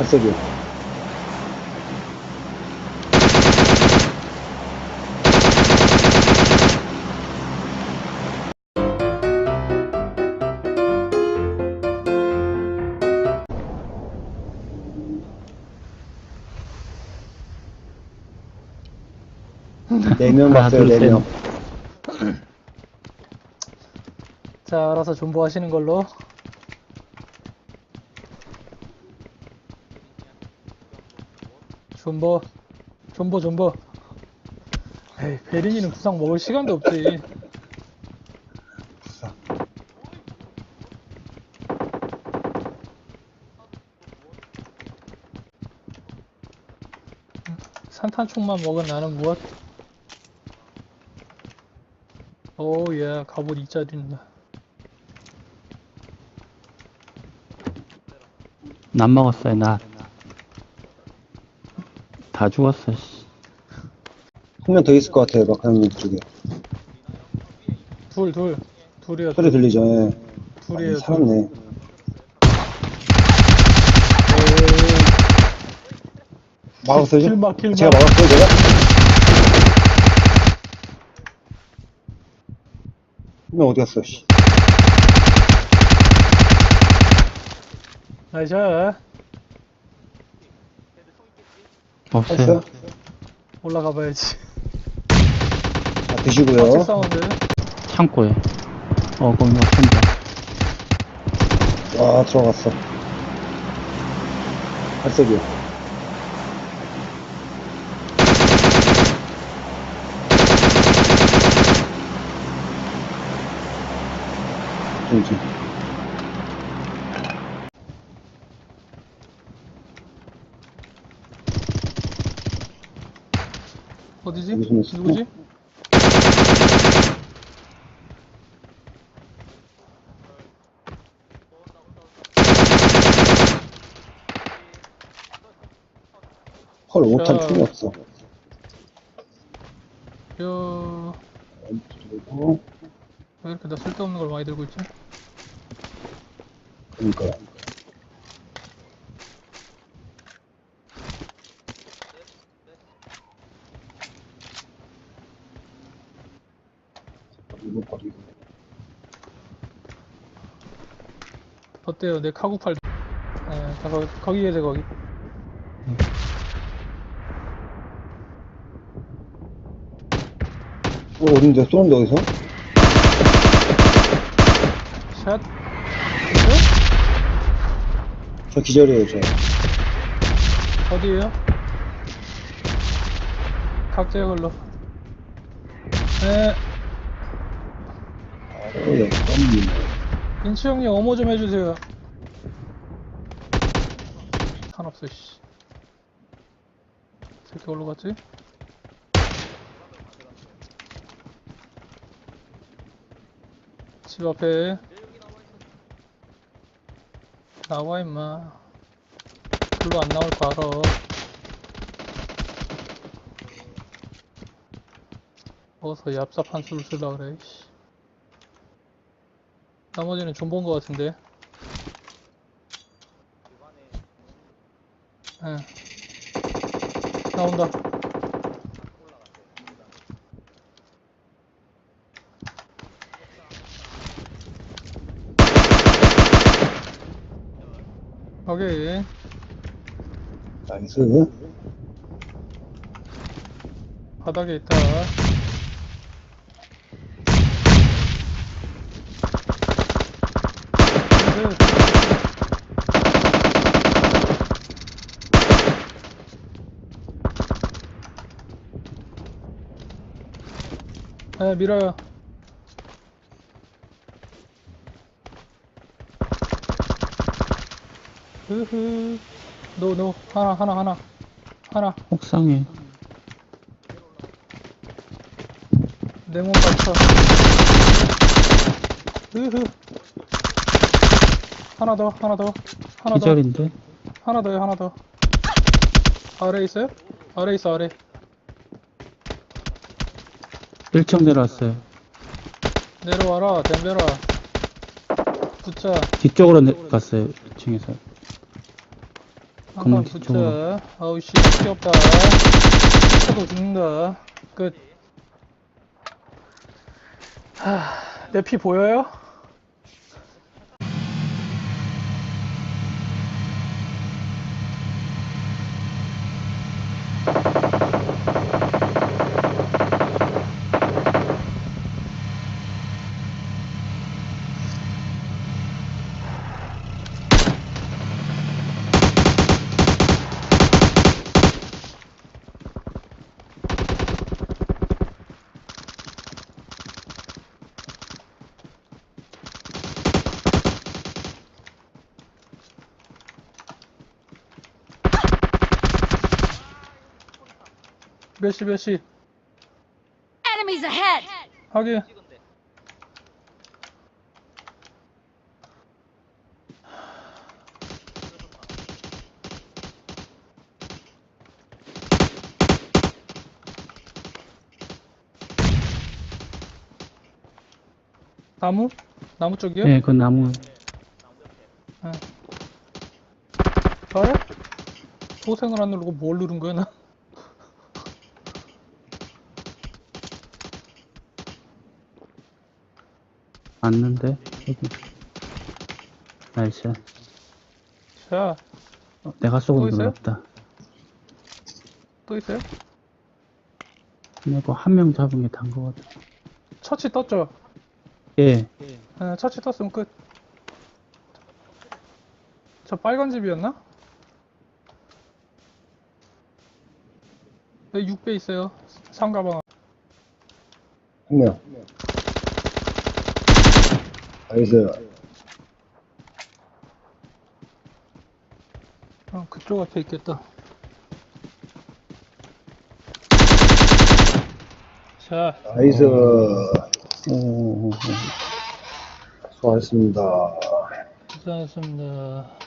발소리요. 네명 하나, 봤어요, 둘, 네 셋. 명. 자, 알아서 존버하시는 걸로. 존버, 존버, 존버. 에이, 베린이는 구상 먹을 시간도 없지. 산탄총만 먹은 나는 무엇? 오, 예, 갑옷 이자 든다. 난 먹었어요, 나. 다 죽었어, 씨. 한 명 더 있을 것 같아요, 막하는 쪽에. 둘, 둘. 둘이야, 소리 둘. 들리죠? 예. 둘이에요, 아니, 둘. 살았네. 막았어요? 길막, 길막. 제가 막았어요, 제가? 한 명 어디 갔어, 씨. 나이스. 없어요. 올라가 봐야지. 자, 드시고요. 박스 사운드. 창고에. 어, 거기 없습니다. 와, 들어갔어. 발소리요. 좀, 좀. 어디지? 누구지? 헐, 5탄 자. 총이 없어. 요, 그리고, 왜 이렇게 나 쓸데없는 걸 많이 들고 있지? 그러니까. 이거 버리고. 어때요? 내 카구팔. 예, 자, 거기, 거기 계세요, 거기. 어, 어딘데? 쏘는데, 어디서? 샷. 저 기절이에요, 저. 어디에요? 각자의 걸로. 네, 어, 인치 형님 어머 좀 해주세요. 탄 없어, 씨. 새끼 어디로 갔지? 집 앞에. 나와, 임마. 글로 안 나올 거 알아. 어서 얍삽한 수를 쓰려 그래, 씨. 나머지는 좀본거 같은데. 예. 나온다. 오케이. 나이스. 바닥에 있다. 네, 밀어요. 흐흐. 노, 노. 하나, 하나, 하나. 하나. 옥상에. 내몸 받쳐. 으흐. 하나 더, 하나 더, 하나 더, 기절인데? 하나 더요, 하나 더. 아래 있어요? 아래 있어, 아래. 1층 내려왔어요. 내려와라, 덤벼라. 붙자. 뒤쪽으로 내, 갔어요, 1층에서. 한판 건너기 쪽으로. 붙여. 아우, 씨, 귀엽다. 쳐도 죽는다. 끝. 하, 내 피 보여요? 몇 시, 몇 시? Enemies ahead! 하긴. 나무? 나무 쪽이요? 예, 그 나무. 저요? 소생을 안 누르고 뭘 누른 거야, 나? 맞는데? 여기. 나이스. 자, 어, 내가 쏘고 또 있어요? 놀랍다. 또 있어요? 내가 한명 잡은 게 단 거 같아. 처치 떴죠? 예, 네, 처치 떴으면 끝. 저 빨간 집이었나? 네, 6배 있어요. 상가방. 한 명. 나이스. 어, 그쪽 앞에 있겠다. 자, 나이스. 오. 수고하셨습니다. 고생하셨습니다.